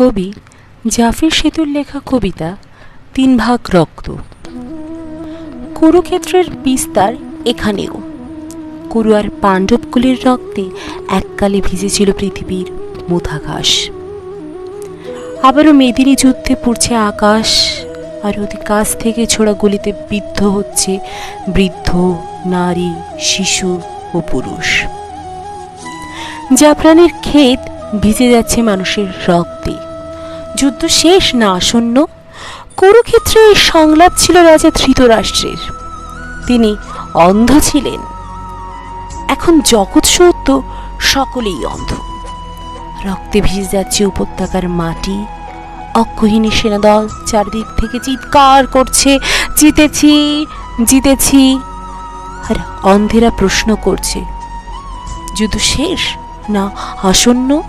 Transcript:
কবি জাফির সেতুর লেখা কবিতা তিন ভাগ রক্ত। কুরুক্ষেত্রের বিস্তার এখানেও। কুরু আর পাণ্ডবকুলের রক্তে এককালে ভিজেছিল পৃথিবীর মুথাঘাস আবারও মেদিনী যুদ্ধে পড়ছে আকাশ, আর অতি কাছ থেকে ছোড়া গুলিতে বিদ্ধ হচ্ছে বৃদ্ধ, নারী, শিশু ও পুরুষ। জাফরানের ক্ষেত ভিজে যাচ্ছে মানুষের রক্তে। যুদ্ধ শেষ না আসন্ন কুরুক্ষেত্রে এই সংলাপ ছিল রাজা ধৃতরাষ্ট্রের। তিনি অন্ধ ছিলেন। এখন জগৎ সত্য সকলেই অন্ধ। রক্তে ভিজে যাচ্ছে উপত্যকার মাটি, অক্ষহীনী সেনাদল চারদিক থেকে চিৎকার করছে, জিতেছি জিতেছি। আর অন্ধেরা প্রশ্ন করছে, যুদ্ধ শেষ না আসন্ন?